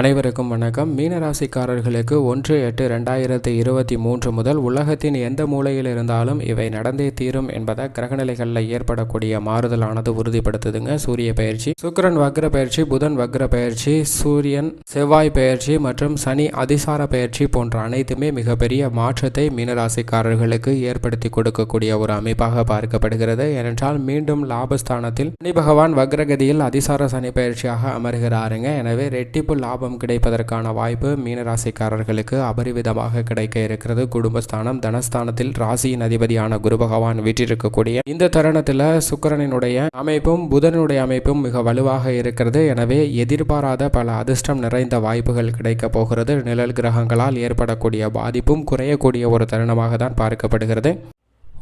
அனைவருக்கும் வணக்கம். மீனராசிக்காரர்களுக்கு ஒன்று எட்டு ரெண்டாயிரத்தி இருபத்தி மூன்று முதல் உலகத்தின் எந்த மூலையில் இருந்தாலும் இவை நடந்தே தீரும் என்பதை கிரகநிலைகளில் ஏற்படக்கூடிய மாறுதலானது உறுதிப்படுத்துதுங்க. சூரிய பயிற்சி சுக்கரன் வக்ர பயிற்சி புதன் வக்ர பயிற்சி சூரியன் செவ்வாய் பயிற்சி மற்றும் சனி அதிசார பயிற்சி போன்ற அனைத்துமே மிகப்பெரிய மாற்றத்தை மீனராசிக்காரர்களுக்கு ஏற்படுத்தி கொடுக்கக்கூடிய ஒரு அமைப்பாக பார்க்கப்படுகிறது. ஏனென்றால் மீண்டும் லாபஸ்தானத்தில் சனி பகவான் வக்ரகதியில் அதிசார சனி பயிற்சியாக அமர்கிறாருங்க. எனவே ரெட்டிப்பு லாபம் கிடைப்பதற்கான வாய்ப்பு மீனராசிக்காரர்களுக்கு அபரிவிதமாக கிடைக்க இருக்கிறது. குடும்பஸ்தானம் தனஸ்தானத்தில் ராசியின் அதிபதியான குரு பகவான் வீற்றிருக்கக்கூடிய இந்த தருணத்தில் சுக்கிரனினுடைய அமைப்பும் புதனுடைய அமைப்பும் மிக வலுவாக இருக்கிறது. எனவே எதிர்பாராத பல அதிர்ஷ்டம் நிறைந்த வாய்ப்புகள் கிடைக்க போகிறது. நிழல் கிரகங்களால் ஏற்படக்கூடிய பாதிப்பும் குறையக்கூடிய ஒரு தருணமாக தான் பார்க்கப்படுகிறது.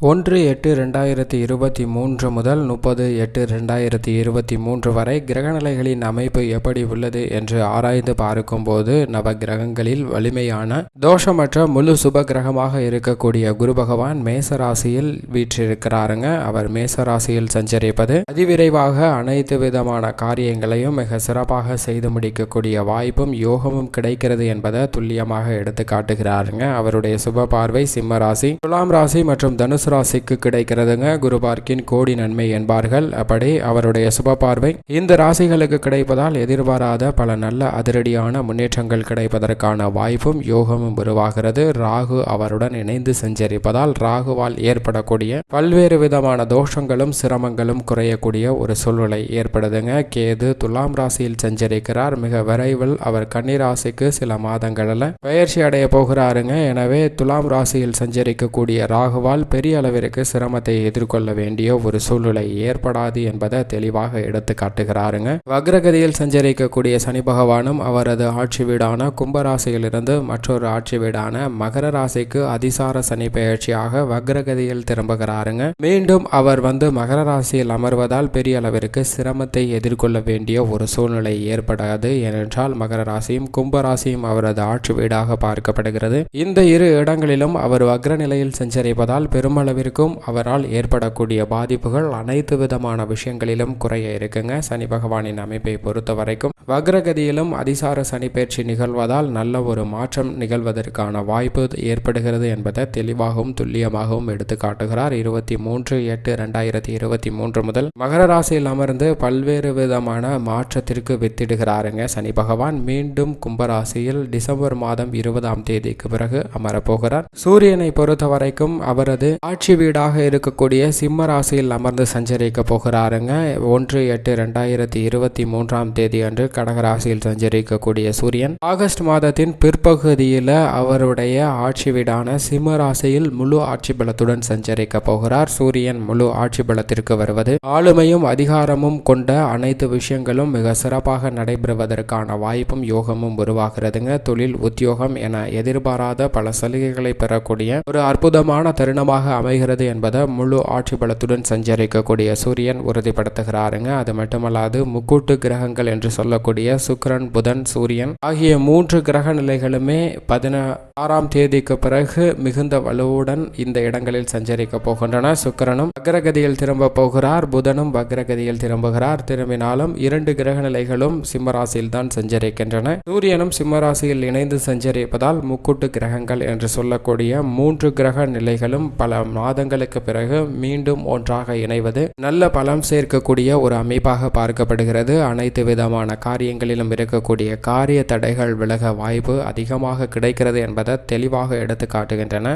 ஒன்று எட்டு ரெண்டாயிரத்தி இருபத்தி மூன்று முதல் முப்பது எட்டு ரெண்டாயிரத்தி இருபத்தி மூன்று வரை கிரகநிலைகளின் அமைப்பு எப்படி உள்ளது என்று ஆராய்ந்து பார்க்கும்போது நவ கிரகங்களில் வலிமையான தோஷமற்ற முழு சுப கிரகமாக இருக்கக்கூடிய குரு பகவான் மேச ராசியில் வீற்றிருக்கிறாருங்க. அவர் மேச ராசியில் சஞ்சரிப்பது அதிவிரைவாக அனைத்து விதமான காரியங்களையும் மிக சிறப்பாக செய்து முடிக்கக்கூடிய வாய்ப்பும் யோகமும் கிடைக்கிறது என்பதை துல்லியமாக எடுத்து காட்டுகிறாருங்க அவருடைய சுப பார்வை சிம்ம ராசி துலாம் ராசி மற்றும் தனுசு ராசிக்கு கிடைக்கிறதுங்க. குரு பார்க்கின் கோடி நன்மை என்பார்கள். அப்படி அவருடைய சுப பார்வை இந்த ராசிகளுக்கு கிடைப்பதால் எதிர்பாராத பல நல்ல அதிரடியான முன்னேற்றங்கள் கிடைப்பதற்கான வாய்ப்பும் யோகமும் உருவாகிறது. ராகு அவருடன் இணைந்து சஞ்சரிப்பதால் ராகுவால் ஏற்படக்கூடிய பல்வேறு விதமான தோஷங்களும் சிரமங்களும் குறையக்கூடிய ஒரு சூழ்நிலை ஏற்படுதுங்க. கேது துலாம் ராசியில் சஞ்சரிக்கிறார். மிக விரைவில் அவர் கன்னிராசிக்கு சில மாதங்களில் பயிற்சி அடைய போகிறாருங்க. எனவே துலாம் ராசியில் சஞ்சரிக்கக்கூடிய ராகுவால் பெரிய அளவிற்கு சிரமத்தை எதிர்கொள்ள வேண்டிய ஒரு சூழ்நிலை ஏற்படாது என்பதை தெளிவாக எடுத்து காட்டுகிறாருங்க. வக்ரகதியில் சஞ்சரிக்கக்கூடிய சனி பகவானும் அவரது ஆட்சி வீடான கும்பராசியிலிருந்து மற்றொரு ஆட்சி வீடான மகர ராசிக்கு அதிசார சனி பெயர்ச்சியாக வக்ரகதியில் திரும்புகிறாருங்க. மீண்டும் அவர் வந்து மகர ராசியில் அமர்வதால் பெரிய அளவிற்கு சிரமத்தை எதிர்கொள்ள வேண்டிய ஒரு சூழ்நிலை ஏற்படாது. ஏனென்றால் மகர ராசியும் கும்பராசியும் அவரது ஆட்சி வீடாக பார்க்கப்படுகிறது. இந்த இரு இடங்களிலும் அவர் வக்ர நிலையில் சஞ்சரிப்பதால் பெருமளவிற்கும் அவரால் ஏற்படக்கூடிய பாதிப்புகள் அனைத்து விதமான விஷயங்களிலும் குறைய இருக்குங்க. சனி பகவானின் அமைப்பை பொறுத்த வரைக்கும் வக்ரகதியிலும் அதிசார சனி பயிற்சி நிகழ்வதால் நல்ல ஒரு மாற்றம் நிகழ்வதற்கான வாய்ப்பு ஏற்படுகிறது என்பதை தெளிவாகவும் துல்லியமாகவும் எடுத்து காட்டுகிறார் இருபத்தி மூன்று எட்டு ரெண்டாயிரத்தி இருபத்தி மூன்று முதல் மகர ராசியில் அமர்ந்து பல்வேறு விதமான மாற்றத்திற்கு வித்திடுகிறாருங்க. சனி பகவான் மீண்டும் கும்பராசியில் டிசம்பர் மாதம் இருபதாம் தேதிக்கு பிறகு அமரப்போகிறார் சூரியனை பொறுத்த வரைக்கும் அவரது ஆட்சி வீடாக இருக்கக்கூடிய சிம்ம ராசியில் அமர்ந்து சஞ்சரிக்க போகிறாருங்க. ஒன்று எட்டு ரெண்டாயிரத்தி இருபத்தி மூன்றாம் தேதி அன்று கடகராசியில் சஞ்சரிக்கக்கூடிய சூரியன். ஆகஸ்ட் மாதத்தின் பிற்பகுதியில் அவருடைய ஆட்சி வீடான சிம்ம ராசியில் முழு ஆட்சி பலத்துடன் சஞ்சரிக்க போகிறார். சூரியன் முழு ஆட்சி பலத்திற்கு வருவது ஆளுமையும் அதிகாரமும் கொண்ட அனைத்து விஷயங்களும் மிக சிறப்பாக நடைபெறுவதற்கான வாய்ப்பும் யோகமும் உருவாகிறதுங்க. தொழில் உத்தியோகம் என எதிர்பாராத பல சலுகைகளை பெறக்கூடிய ஒரு அற்புதமான தருணமாக அமைகிறது என்பதை முழு ஆட்சி பலத்துடன் சஞ்சரிக்கக்கூடிய சூரியன் உறுதிப்படுத்துகிறாருங்க. அது மட்டுமல்லாது முக்கூட்டு கிரகங்கள் என்று சொல்லக்கூடிய சுக்கிரன் புதன் சூரியன் ஆகிய மூன்று கிரக நிலைகளுமே பதினாறாம் தேதிக்கு பிறகு மிகுந்த வலுவுடன் இந்த இடங்களில் சஞ்சரிக்க போகின்றன. சுக்கிரனும் வக்ரகதியில் திரும்ப போகிறார் புதனும் வக்ரகதியில் திரும்புகிறார். திரும்பினாலும் இரண்டு கிரக நிலைகளும் சிம்மராசியில் தான் சஞ்சரிக்கின்றன. சூரியனும் சிம்மராசியில் இணைந்து சஞ்சரிப்பதால் முக்கூட்டு கிரகங்கள் என்று சொல்லக்கூடிய மூன்று கிரக நிலைகளும் பல மாதங்களுக்கு பிறகு மீண்டும் ஒன்றாக இணைவது நல்ல பலம் சேர்க்கக்கூடிய ஒரு அமைப்பாக பார்க்கப்படுகிறது. அனைத்து விதமான காரியங்களிலும் இருக்கக்கூடிய காரிய தடைகள் விலக வாய்ப்பு அதிகமாக கிடைக்கிறது என்பதை தெளிவாக எடுத்து காட்டுகின்றன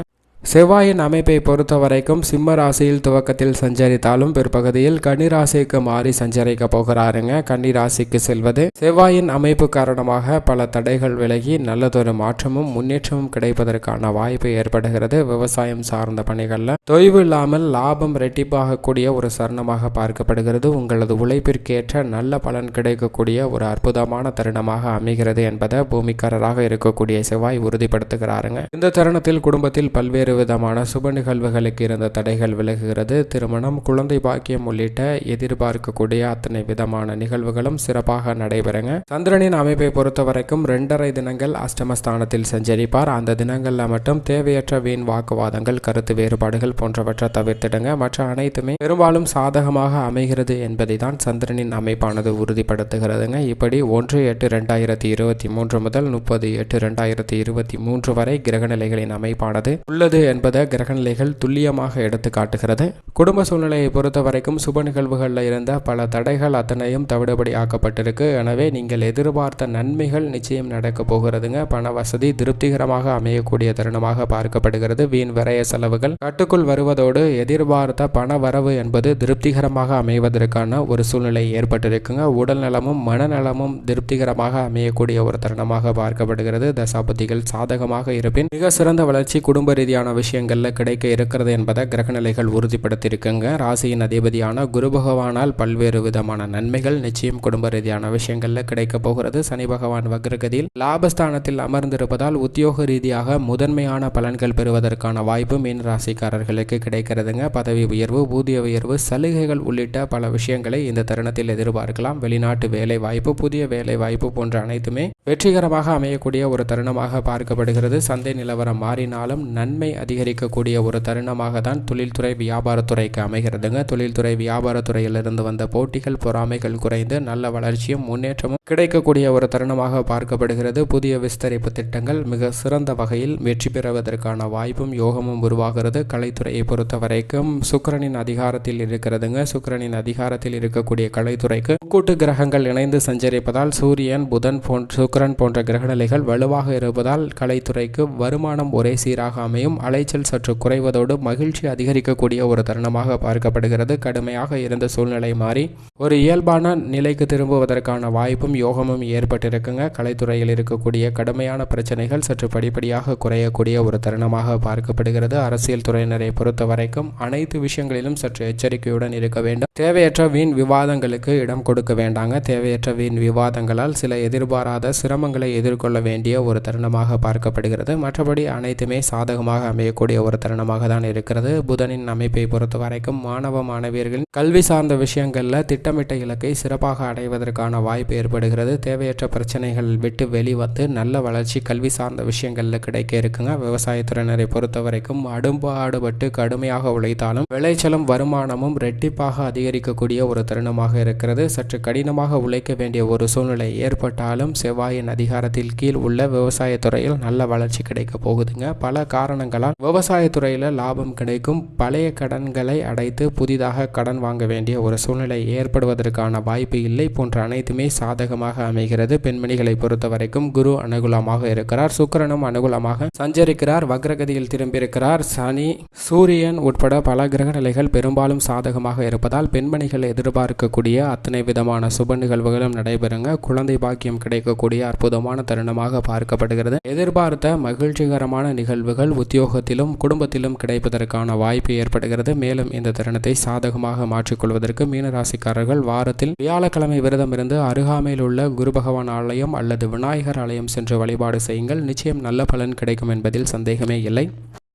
செவ்வாயின் அமைப்பை பொறுத்த வரைக்கும் சிம்ம ராசியில் துவக்கத்தில் சஞ்சரித்தாலும் பிற்பகுதியில் கன்னிராசிக்கு மாறி சஞ்சரிக்க போகிறாருங்க. கன்னிராசிக்கு செல்வது செவ்வாயின் அமைப்பு காரணமாக பல தடைகள் விலகி நல்லதொரு மாற்றமும் முன்னேற்றமும் கிடைப்பதற்கான வாய்ப்பு ஏற்படுகிறது. விவசாயம் சார்ந்த பணிகளில் தொய்வு இல்லாமல் லாபம் ரெட்டிப்பாகக்கூடிய ஒரு சரணமாக பார்க்கப்படுகிறது. உங்களது உழைப்பிற்கேற்ற நல்ல பலன் கிடைக்கக்கூடிய ஒரு அற்புதமான தருணமாக அமைகிறது என்பதை பூமிக்காரராக இருக்கக்கூடிய செவ்வாய் உறுதிப்படுத்துகிறாருங்க. இந்த தருணத்தில் குடும்பத்தில் பல்வேறு விதமான சுப நிகழ்வுகளுக்கு இருந்த தடைகள் விலகுகிறது. திருமணம் குழந்தை பாக்கியம் உள்ளிட்ட எதிர்பார்க்கக்கூடிய அத்தனை விதமான நிகழ்வுகளும் சிறப்பாக நடைபெறுங்க. சந்திரனின் அமைப்பை பொறுத்த வரைக்கும் ரெண்டரை தினங்கள் அஷ்டமஸ்தானத்தில் சஞ்சரிப்பார். அந்த தினங்களில் மட்டும் தேவையற்ற வீண் வாக்குவாதங்கள் கருத்து வேறுபாடுகள் போன்றவற்றை தவிர்த்திடுங்க. மற்ற அனைத்துமே பெரும்பாலும் சாதகமாக அமைகிறது என்பதை தான் சந்திரனின் அமைப்பானது உறுதிப்படுத்துகிறதுங்க. இப்படி ஒன்று எட்டு ரெண்டாயிரத்தி இருபத்தி மூன்று முதல் முப்பது எட்டு ரெண்டாயிரத்தி இருபத்தி மூன்று வரை கிரகநிலைகளின் அமைப்பானது உள்ளது. என்பதை கிரகநிலைகள் துல்லியமாக எடுத்து காட்டுகிறது. குடும்ப சூழ்நிலையை பொறுத்த வரைக்கும் சுப நிகழ்வுகளில் இருந்த பல தடைகள் அத்தனையும் தவிடுபடி ஆக்கப்பட்டிருக்கு. எனவே நீங்கள் எதிர்பார்த்த நன்மைகள் நிச்சயம் நடக்க போகிறதுங்க. பண வசதி திருப்திகரமாக அமையக்கூடிய தருணமாக பார்க்கப்படுகிறது. வீண் விரைய செலவுகள். கட்டுக்குள் வருவதோடு எதிர்பார்த்த பண வரவு என்பது திருப்திகரமாக அமைவதற்கான ஒரு சூழ்நிலை ஏற்பட்டிருக்குங்க. உடல் நலமும் மனநலமும் திருப்திகரமாக அமையக்கூடிய ஒரு தருணமாக பார்க்கப்படுகிறது. தசாபதிகள் சாதகமாக இருப்பின் மிக சிறந்த வளர்ச்சி குடும்ப ரீதியான விஷயங்களில் கிடைக்க இருக்கிறது என்பதை கிரகநிலைகள் உறுதிப்படுத்தியிருக்குங்க. ராசியின் அதிபதியான குரு பகவானால் பல்வேறு விதமான நன்மைகள் நிச்சயம் குடும்ப ரீதியான விஷயங்களில் கிடைக்க போகிறது. சனி பகவான் வக்ரகதியில் லாபஸ்தானத்தில் அமர்ந்திருப்பதால் உத்தியோக ரீதியாக முதன்மையான பலன்கள் பெறுவதற்கான வாய்ப்பு மீன் ராசிக்காரர்களுக்கு கிடைக்கிறதுங்க. பதவி உயர்வு ஊதிய உயர்வு சலுகைகள் உள்ளிட்ட பல விஷயங்களை இந்த தருணத்தில் எதிர்பார்க்கலாம். வெளிநாட்டு வேலை வாய்ப்பு புதிய வேலை வாய்ப்பு போன்ற அனைத்துமே வெற்றிகரமாக அமையக்கூடிய ஒரு தருணமாக பார்க்கப்படுகிறது. சந்தை நிலவரம் மாறினாலும் நன்மை அதிகரிக்கக்கூடிய ஒரு தருணமாக தான் தொழில்துறை வியாபாரத்துறைக்கு அமைகிறதுங்க. தொழில்துறை வியாபாரத்துறையிலிருந்து வந்த போட்டிகள் பொறாமைகள் குறைந்து நல்ல வளர்ச்சியும் முன்னேற்றமும் கிடைக்கக்கூடிய ஒரு தருணமாக பார்க்கப்படுகிறது. புதிய விஸ்தரிப்பு திட்டங்கள் மிக சிறந்த வகையில் வெற்றி பெறுவதற்கான வாய்ப்பும் யோகமும் உருவாகிறது. கலைத்துறையை பொறுத்த வரைக்கும் சுக்கிரனின் அதிகாரத்தில் இருக்கிறதுங்க. சுக்கிரனின் அதிகாரத்தில் இருக்கக்கூடிய கலைத்துறைக்கு கூட்டு கிரகங்கள் இணைந்து சஞ்சரிப்பதால் சூரியன் புதன் போன்ற சுக்கரன் போன்ற கிரகநிலைகள் வலுவாக இருப்பதால் கலைத்துறைக்கு வருமானம் ஒரே சீராக அமையும். அலைச்சல் சற்று குறைவதோடு மகிழ்ச்சி அதிகரிக்கக்கூடிய ஒரு தருணமாக பார்க்கப்படுகிறது. கடுமையாக இருந்த சூழ்நிலை மாறி ஒரு இயல்பான நிலைக்கு திரும்புவதற்கான வாய்ப்பும் யோகமும் ஏற்பட்டிருக்குங்க. கலைத்துறையில் இருக்கக்கூடிய கடுமையான பிரச்சனைகள் சற்று படிப்படியாக குறையக்கூடிய ஒரு தருணமாக பார்க்கப்படுகிறது. அரசியல் துறையினரை பொறுத்த வரைக்கும் அனைத்து விஷயங்களிலும் சற்று எச்சரிக்கையுடன் இருக்க வேண்டும். தேவையற்ற வீண் விவாதங்களுக்கு இடம் கொடுக்க வேண்டாங்க. தேவையற்ற வீண் விவாதங்களால் சில எதிர்பாராத சிரமங்களை எதிர்கொள்ள வேண்டிய ஒரு தருணமாக பார்க்கப்படுகிறது. மற்றபடி அனைத்துமே சாதகமாக அமையக்கூடிய ஒரு தருணமாக தான் இருக்கிறது. புதனின் அமைப்பை பொறுத்த வரைக்கும் மாணவ மாணவியர்களின் கல்வி சார்ந்த விஷயங்களில் திட்டமிட்ட இலக்கை சிறப்பாக அடைவதற்கான வாய்ப்பு ஏற்படுகிறது. தேவையற்ற பிரச்சனைகள் விட்டு வெளிவந்து நல்ல வளர்ச்சி கல்வி சார்ந்த விஷயங்களில் கிடைக்க இருக்குங்க. விவசாயத்துறையினரை பொறுத்த வரைக்கும் அடும்பாடுபட்டு கடுமையாக உழைத்தாலும் விளைச்சலும் வருமானமும் ரெட்டிப்பாக அதிகரிக்கக்கூடிய ஒரு தருணமாக இருக்கிறது. சற்று கடினமாக உழைக்க வேண்டிய ஒரு சூழ்நிலை ஏற்பட்டாலும் செவ்வாய் செவ்வாயின் அதிகாரத்தில் கீழ் உள்ள விவசாயத்துறையில் நல்ல வளர்ச்சி கிடைக்க போகுதுங்க. பல காரணங்களால் விவசாயத்துறையில் லாபம் கிடைக்கும். பழைய கடன்களை அடைத்து புதிதாக கடன் வாங்க வேண்டிய ஒரு சூழ்நிலை ஏற்படுவதற்கான வாய்ப்பு இல்லை. போன்ற அனைத்துமே சாதகமாக அமைகிறது. பெண்மணிகளை பொறுத்த வரைக்கும் குரு அனுகூலமாக இருக்கிறார். சுக்கிரனும் அனுகூலமாக சஞ்சரிக்கிறார். வக்ரகதியில் திரும்பியிருக்கிறார். சனி சூரியன் உட்பட பல கிரக நிலைகள் பெரும்பாலும் சாதகமாக இருப்பதால் பெண்மணிகள் எதிர்பார்க்கக்கூடிய அத்தனை விதமான சுப நிகழ்வுகளும் நடைபெறுங்க. குழந்தை பாக்கியம் கிடைக்கக்கூடிய அற்புதமான தருணமாக பார்க்கப்படுகிறது. எதிர்பார்த்த மகிழ்ச்சிகரமான நிகழ்வுகள் உத்தியோகத்திலும் குடும்பத்திலும் கிடைப்பதற்கான வாய்ப்பு ஏற்படுகிறது. மேலும் இந்த தருணத்தை சாதகமாக மாற்றிக்கொள்வதற்கு மீனராசிக்காரர்கள் வாரத்தில் வியாழக்கிழமை விரதம் இருந்து அருகாமையில் உள்ள குரு பகவான் ஆலயம் அல்லது விநாயகர் ஆலயம் சென்று வழிபாடு செய்யுங்கள். நிச்சயம் நல்ல பலன் கிடைக்கும் என்பதில் சந்தேகமே இல்லை.